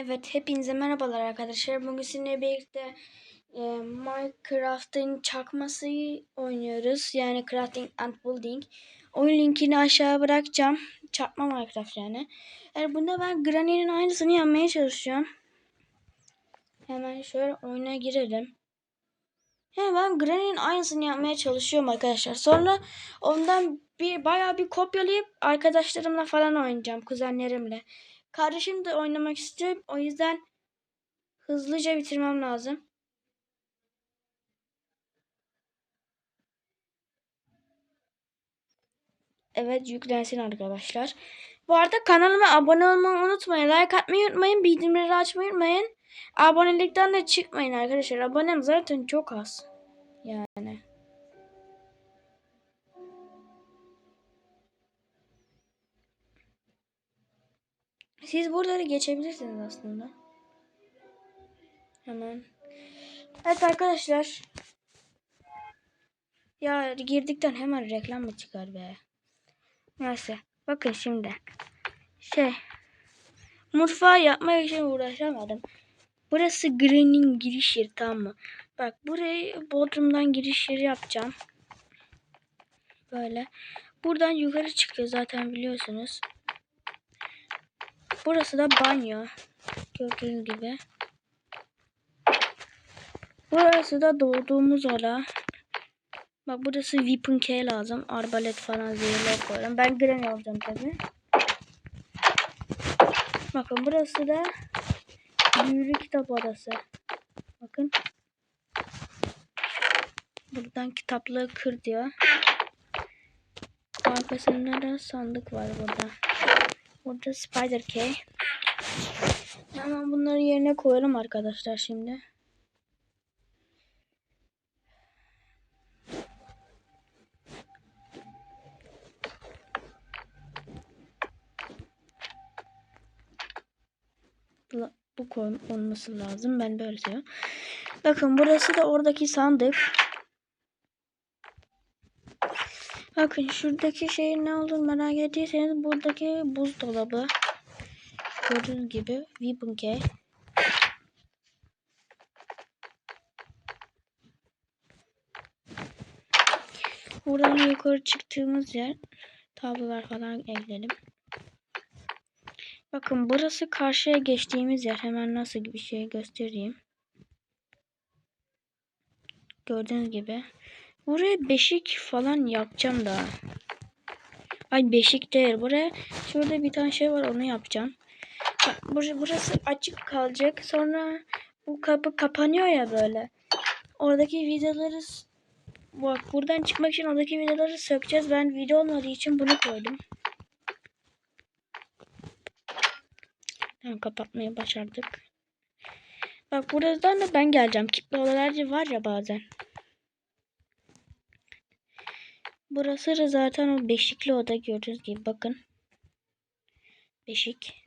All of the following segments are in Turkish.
Evet, hepinize merhabalar arkadaşlar. Bugün sizinle birlikte e, Minecraft'ın çakması oynuyoruz. Yani Crafting and Building. Oyun linkini aşağı bırakacağım. Çakma Minecraft yani. Yani bunda ben Granny'nin aynısını yapmaya çalışıyorum. Hemen şöyle oyuna girelim. Yani ben Granny'nin aynısını yapmaya çalışıyorum arkadaşlar. Sonra ondan bir bayağı bir kopyalayıp arkadaşlarımla falan oynayacağım. Kuzenlerimle. Kardeşim de oynamak istiyor. O yüzden hızlıca bitirmem lazım. Evet yüklensin arkadaşlar. Bu arada kanalıma abone olmayı unutmayın. Like atmayı unutmayın. Bildirimleri açmayı unutmayın. Abonelikten de çıkmayın arkadaşlar. Abonem zaten çok az. Yani. Siz buraları geçebilirsiniz aslında. Hemen. Evet arkadaşlar. Ya girdikten hemen reklam mı çıkar be? Neyse. Bakın şimdi. Şey. Mutfağı yapmak için uğraşamadım. Burası Green'in giriş yeri tamam mı? Bak burayı Bodrum'dan giriş yeri yapacağım. Böyle. Buradan yukarı çıkıyor zaten biliyorsunuz. Burası da banyo. Gördüğünüz gibi. Burası da doğduğumuz oda. Bak burası weapon K lazım. Arbalet falan zehirler koyalım. Ben granny alacağım tabi. Bakın burası da büyülü kitap odası. Bakın. Buradan kitaplığı kır diyor. Arkasında da sandık var burada. Burada Spider K. Hemen bunları yerine koyalım arkadaşlar şimdi. Bu, bu koy olması lazım. Ben böyle seviyorum. Bakın burası da oradaki sandık. Bakın şuradaki şeyin ne olduğunu merak ettiyseniz buradaki buzdolabı. Gördüğünüz gibi Weapon Buradan yukarı çıktığımız yer tablolar falan ekledim. Bakın burası karşıya geçtiğimiz yer. Hemen nasıl bir şey göstereyim. Gördüğünüz gibi. Buraya beşik falan yapacağım daha. Ay beşik değil. Buraya şurada bir tane şey var onu yapacağım. Bak burası açık kalacak. Sonra bu kapı kapanıyor ya böyle. Oradaki vidaları bak buradan çıkmak için oradaki vidaları sökeceğiz. Ben video olmadığı için bunu koydum. Tamam kapatmayı başardık. Bak buradan da ben geleceğim. Kitle odalar var ya bazen. Burası zaten o beşikli oda gördüğünüz gibi bakın. Beşik.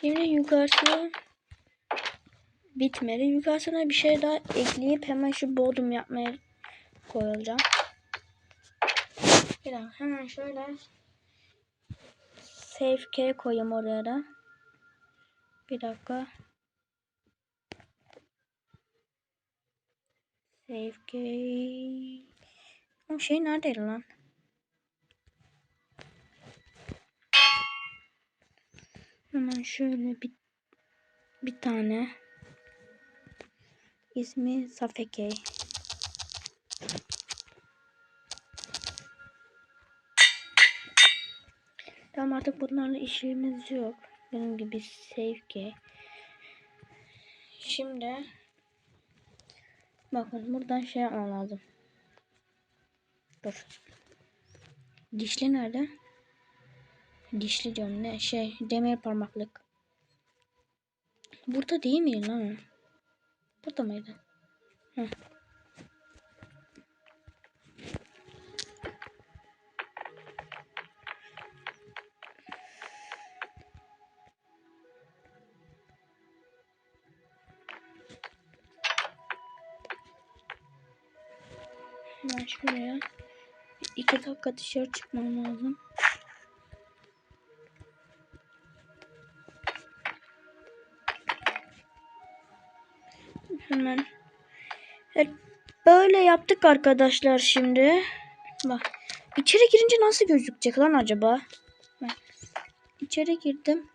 Şimdi yukarısı bitmedi. Yukarısına bir şey daha ekleyip hemen şu bodrum yapmaya koyacağım. Bir dakika hemen şöyle save key koyayım oraya da. Bir dakika. Save key. O şey neredeydi lan? Hemen şöyle bir bir tane ismi Safekey. Tamam artık bunlarla işimiz yok. Benim gibi save key. Şimdi bakın buradan şey yapmam lazım. Dur. Dişli nerede? Dişli diyorum ne şey demir parmaklık. Burada değil mi lan? Burada mıydı? Heh. Ben şuraya iki dakika dışarı çıkmam lazım. Hemen. Evet, böyle yaptık arkadaşlar şimdi. Bak. İçeri girince nasıl gözükecek lan acaba? Bak. İçeri girdim.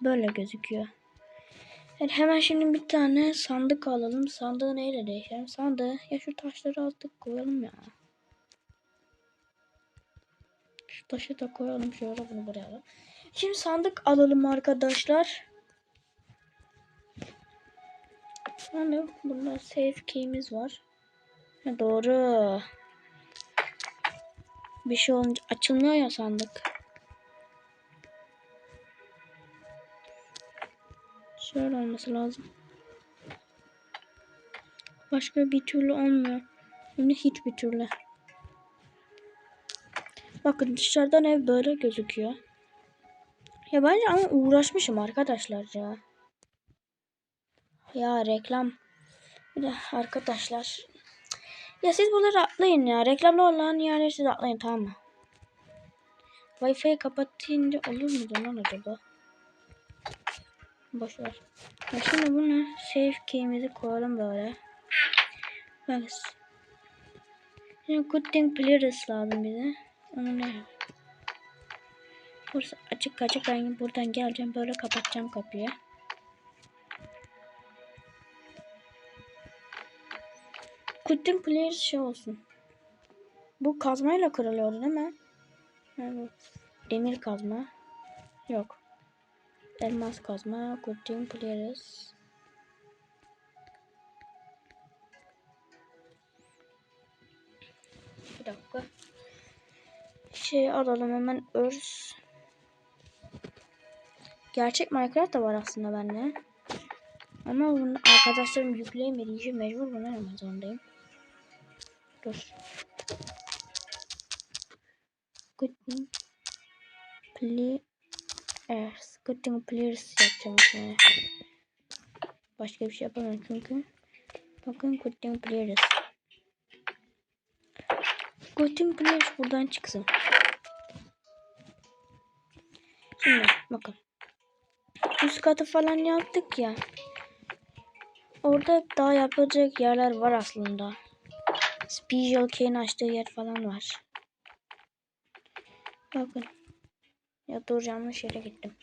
Böyle gözüküyor. Evet, hemen şimdi bir tane sandık alalım. Sandığı neyle değiştirelim? Sandığı ya şu taşları aldık koyalım ya. Şu taşı da koyalım şöyle bunu buraya alalım. Şimdi sandık alalım arkadaşlar. Hani burada safe key'imiz var. Ha, doğru. Bir şey olunca açılmıyor ya sandık. Şöyle olması lazım. Başka bir türlü olmuyor. Şimdi hiçbir türlü. Bakın dışarıdan ev böyle gözüküyor. Ya bence ama uğraşmışım arkadaşlar ya. Ya reklam. Bir de arkadaşlar. Ya siz bunları atlayın ya. Reklamlı olan yerleri siz atlayın tamam mı? Wi-Fi'yi kapatınca olur mu lan acaba? Boş ver. Ya şimdi bunu save key'imizi koyalım böyle. Bak. Şimdi good thing players lazım bize. Onu ne? Burası açık açık ben buradan geleceğim böyle kapatacağım kapıyı. Good players şey olsun. Bu kazmayla kırılıyordu değil mi? Evet. Demir kazma. Yok. Elmas kazma. Good players. Bir dakika. Şey alalım hemen örs. Gerçek Minecraft da var aslında bende. Ama bunu arkadaşlarım yükleyemediği için mecbur bunu yapmak zorundayım. Dur. Good players. Good players yapacağım şimdi. Başka bir şey yapamam çünkü. Bakın good players. Good players buradan çıksın. Şimdi bakın. Üst katı falan yaptık ya. Orada daha yapılacak yerler var aslında. Special K'nin açtığı yer falan var. Bakın. Ya dur yanlış yere gittim.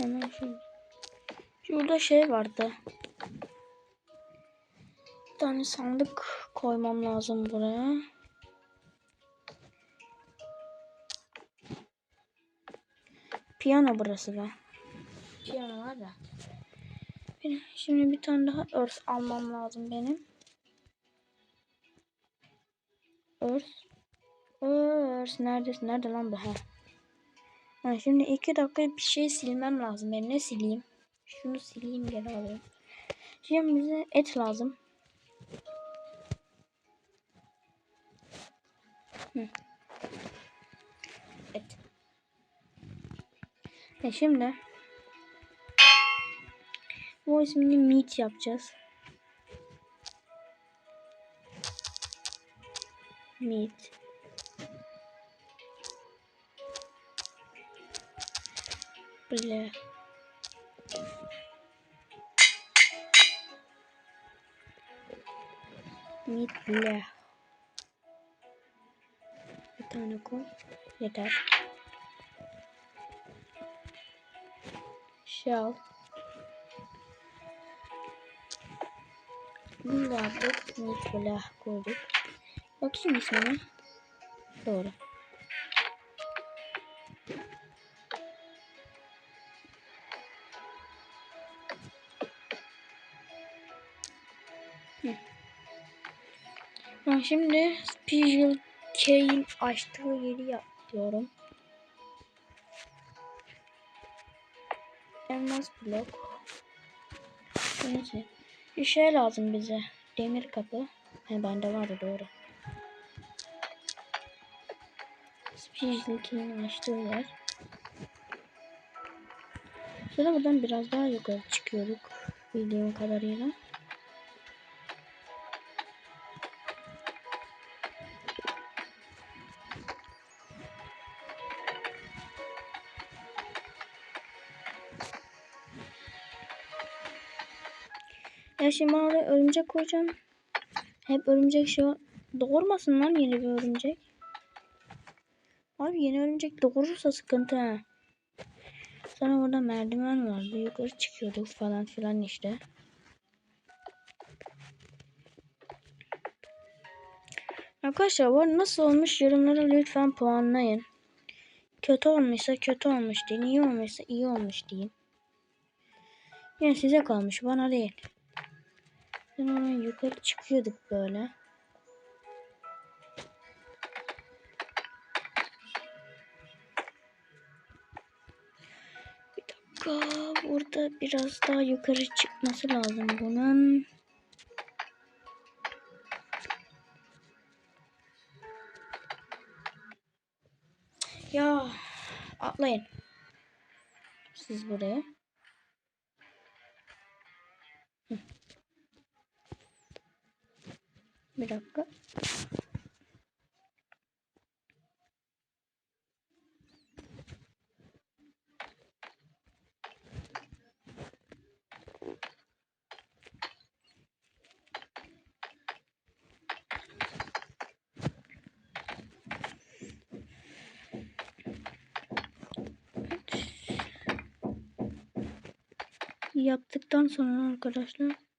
Hemen şimdi. Şurada şey vardı. Bir tane sandık koymam lazım buraya. Piyano burası da. Piyano var da. Şimdi bir tane daha örs almam lazım benim. Örs. Örs. Neredesin? Nerede lan bu? Ha. Ha. Şimdi iki dakika bir şey silmem lazım. Ben ne sileyim? Şunu sileyim geri alayım. Şimdi bize et lazım. Hı. Et. E şimdi bu ismini meat yapacağız. Meat. Böyle. Meat bile. Bir tane koy. Yeter. Shell. Bunu da yaptık. Meat bile koyduk. Bakayım ismine. Doğru. Şimdi Special K'in açtığı yeri yapıyorum. Elmas blok. Neyse. Bir şey lazım bize. Demir kapı. He bende vardı doğru. Special K'in açtığı yer. Sonra buradan biraz daha yukarı çıkıyorduk. Bildiğim kadarıyla. Şimdi ben oraya örümcek koyacağım. Hep örümcek şey doğurmasın lan yeni bir örümcek. Abi yeni örümcek doğurursa sıkıntı ha. Sonra orada merdiven vardı. Yukarı çıkıyorduk falan filan işte. Arkadaşlar nasıl olmuş yorumlara lütfen puanlayın. Kötü olmuşsa kötü olmuş deyin. iyi olmuşsa iyi olmuş deyin. Yani size kalmış bana değil. Sonra yukarı çıkıyorduk böyle. Bir dakika burada biraz daha yukarı çıkması lazım bunun. Ya atlayın. Siz buraya. Bir dakika. Yaptıktan sonra arkadaşlar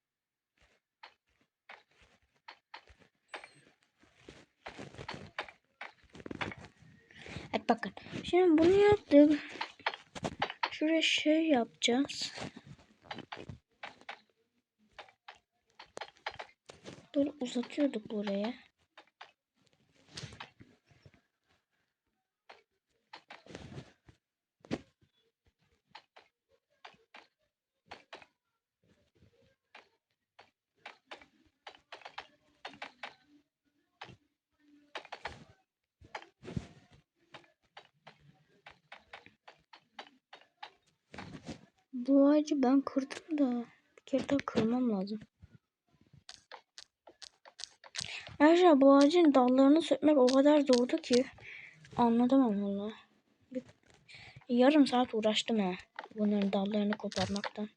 Evet bakın. Şimdi bunu yaptık. Şuraya şey yapacağız. Böyle uzatıyorduk buraya. Bu ağacı ben kırdım da bir kere daha kırmam lazım. Ayrıca bu ağacın dallarını sökmek o kadar zordu ki anlatamam valla. Yarım saat uğraştım ha bunların dallarını koparmaktan.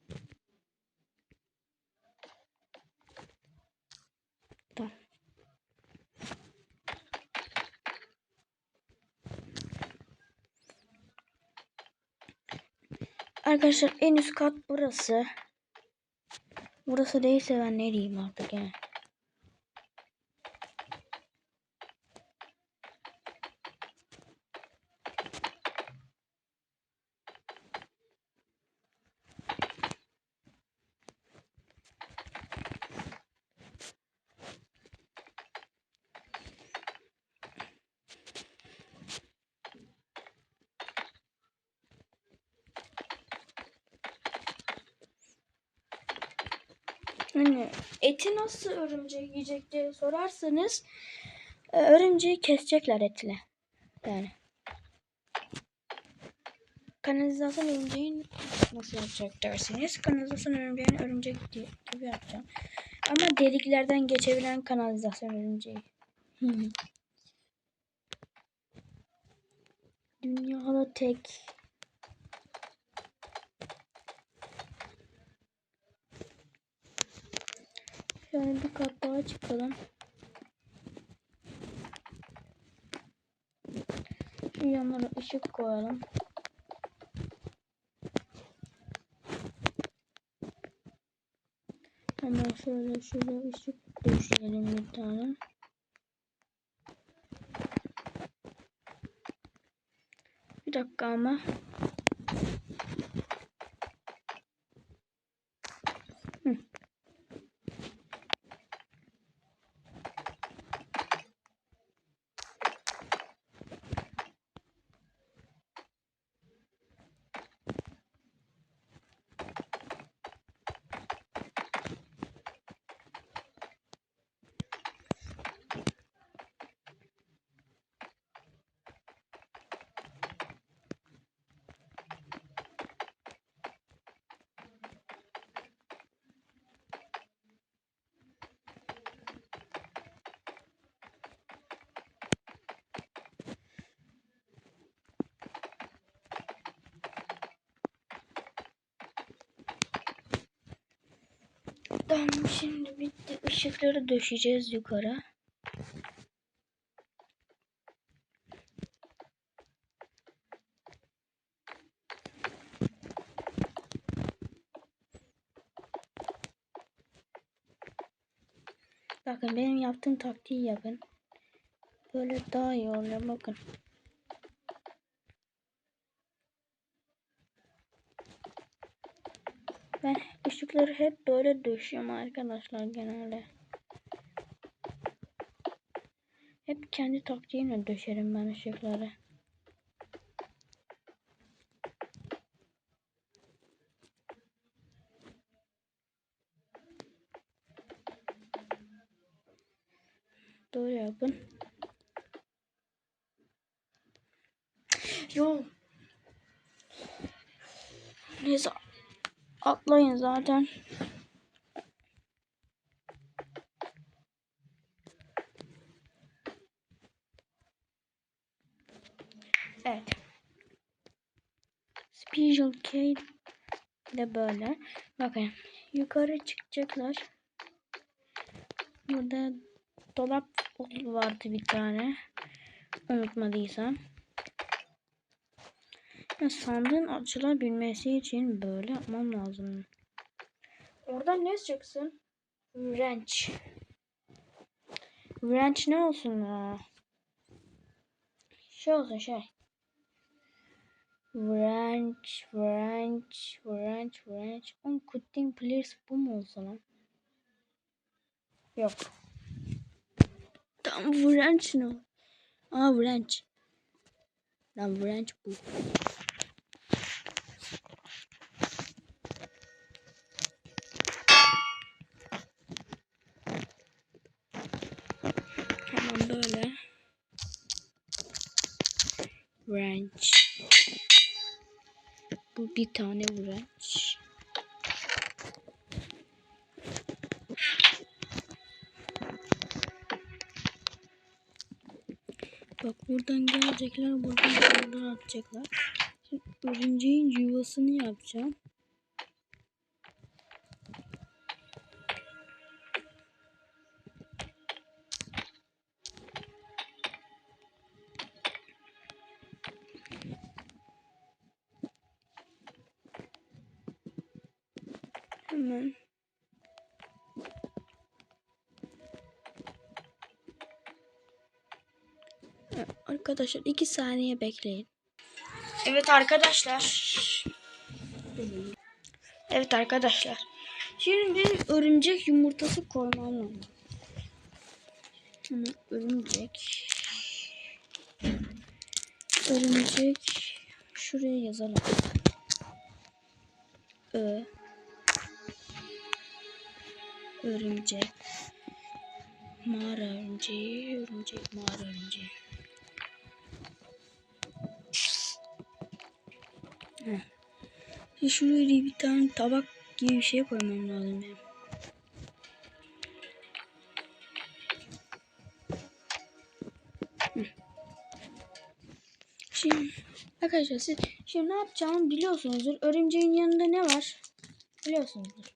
Arkadaşlar en üst kat burası. Burası değilse ben ne diyeyim artık yani. Hani eti nasıl örümcek yiyecek diye sorarsanız e, örümceği kesecekler etle. Yani. Kanalizasyon örümceğin nasıl yapacak dersiniz? Kanalizasyon örümceğini örümcek gibi yapacağım. Ama deliklerden geçebilen kanalizasyon örümceği. Dünyada tek. Yani bir kat daha çıkalım. Şu yanlara ışık koyalım. Hemen şöyle şuraya ışık döşeyelim bir tane. Bir dakika ama. Tamam şimdi bitti. Işıkları döşeceğiz yukarı. Bakın benim yaptığım taktiği yapın. Böyle daha iyi oluyor bakın. Ben ışıkları hep böyle döşüyorum arkadaşlar genelde. Hep kendi taktiğimle döşerim ben ışıkları. Doğru yapın. Yo. Neyse. Atlayın zaten. Evet. Special K de böyle. Bakın. Yukarı çıkacaklar. Burada dolap vardı bir tane. Unutmadıysam. Sandığın açılabilmesi için böyle yapmam lazım. Oradan ne çıksın? Wrench. Wrench ne olsun ya? Şey olsun şey. Wrench, wrench, wrench, wrench. On cutting please bu mu olsa lan? Yok. Tam wrench ne? Aa wrench. Lan wrench bu. Tamam böyle. Wrench. Bu bir tane wrench. Bak buradan gelecekler, buradan buradan atacaklar. Şimdi örümceğin yuvasını yapacağım. Arkadaşlar iki saniye bekleyin. Evet arkadaşlar. Evet arkadaşlar. Şimdi bir örümcek yumurtası koymam lazım. Örümcek. Örümcek. Şuraya yazalım. Ö. Örümcek. Mağara örümceği. Örümcek mağara örümceği. Heh. Şuraya bir tane tabak gibi bir şey koymam lazım benim. Şimdi arkadaşlar siz şimdi ne yapacağımı biliyorsunuzdur. Örümceğin yanında ne var? Biliyorsunuzdur.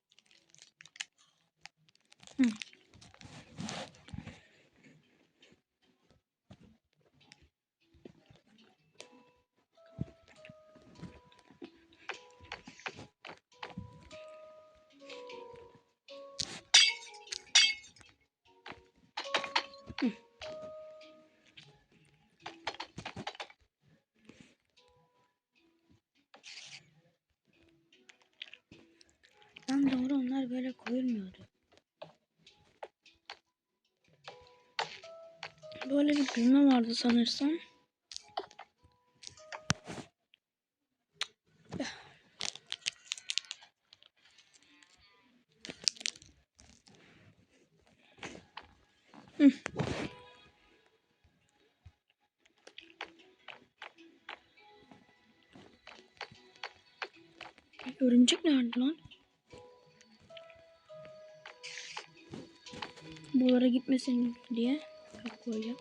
Düğme vardı sanırsam. Hı. Örümcek nerede lan? Buralara gitmesin diye koyacağım.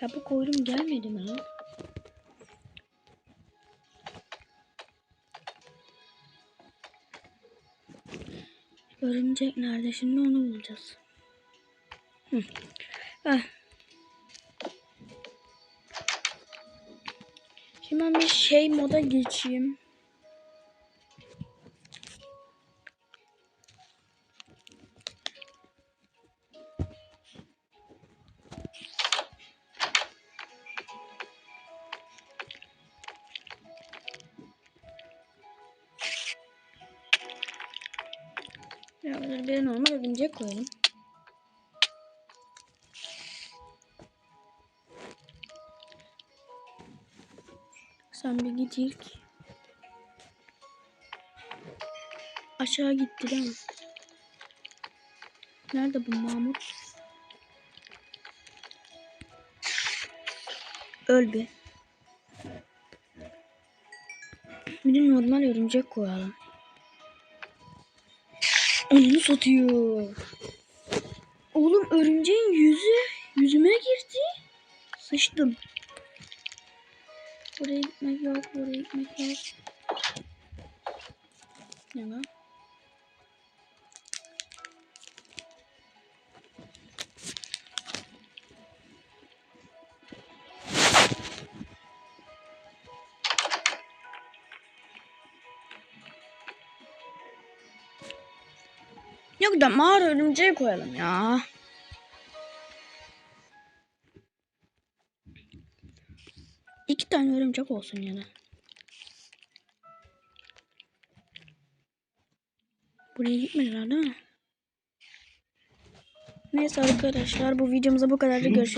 Kapı koydum gelmedi mi lan? Örümcek nerede? Şimdi onu bulacağız. Hı. Ah. Şimdi ben bir şey moda geçeyim. Ya bir normal örümcek koyalım. Sen bir git ilk. Aşağı gitti değil mi? Nerede bu Mahmut? Öl bir. Bir de normal örümcek koyalım. Onu satıyor. Oğlum örümceğin yüzü yüzüme girdi. Sıçtım. Buraya gitmek yok, buraya gitmek yok. Ne lan? Yok da mağara örümceği koyalım ya. İki tane örümcek olsun ya da. Buraya gitmediler değil mi? Neyse arkadaşlar bu videomuzda bu kadar. Görüşürüz.